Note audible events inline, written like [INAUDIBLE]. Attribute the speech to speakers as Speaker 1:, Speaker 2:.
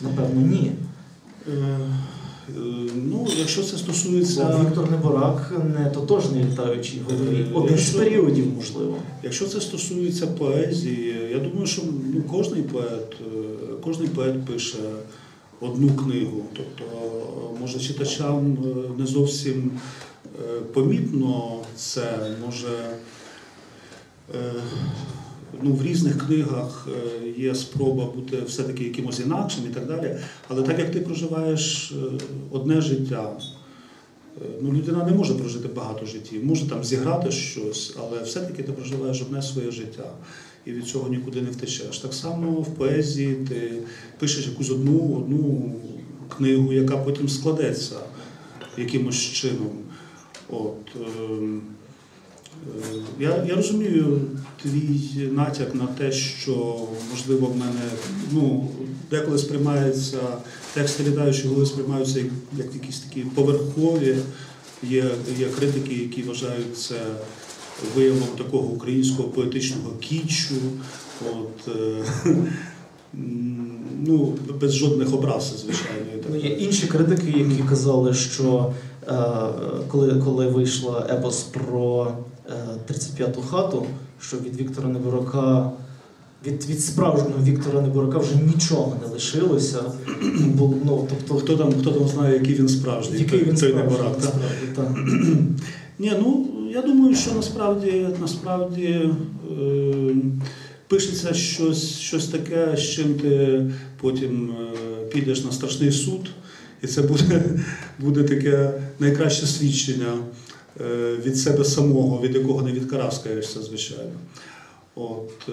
Speaker 1: Напевно, ні.
Speaker 2: Е, е, Ну, якщо це
Speaker 1: Бо
Speaker 2: стосується,
Speaker 1: Віктор Неборак не тотожний літаючий голові.
Speaker 2: Е,
Speaker 1: Один з періодів, можливо.
Speaker 2: якщо це стосується поезії, я думаю, що ну, кожний поет, кожний поет пише одну книгу. Тобто, може, читачам не зовсім помітно це, може. Ну, в різних книгах е, є спроба бути все-таки якимось інакшим і так далі. Але так як ти проживаєш е, одне життя, е, ну, людина не може прожити багато життів, може там зіграти щось, але все-таки ти проживаєш одне своє життя. І від цього нікуди не втечеш. Так само в поезії ти пишеш якусь одну, одну книгу, яка потім складеться якимось чином. От, ем, Я, я розумію твій натяк на те, що можливо в мене ну, деколи сприймається тексти літаючі голови сприймаються як, як якісь такі поверхові. Є, є критики, які вважають це виявом такого українського поетичного кічу. От, е, [LAUGHS] ну, без жодних образ, звичайно.
Speaker 1: Ну, є інші критики, які казали, що е, коли, коли вийшла епос про е, 35-ту хату, що від Віктора Неборока, від, від справжнього Віктора Неборока вже нічого не лишилося. Бо, ну, тобто,
Speaker 2: Хто там, хто там знає, який він справжній,
Speaker 1: який він
Speaker 2: той
Speaker 1: справжній,
Speaker 2: Неборак, так?
Speaker 1: насправді, так.
Speaker 2: Ні, ну я думаю, що насправді насправді е, пишеться щось, щось таке, з чим ти потім е, підеш на страшний суд, і це буде, буде таке найкраще свідчення е, від себе самого, від якого не відкараскаєшся, звичайно. От, е,